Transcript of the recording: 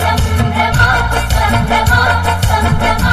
సంభ్రమా సంభ్రమా సంభ్రమా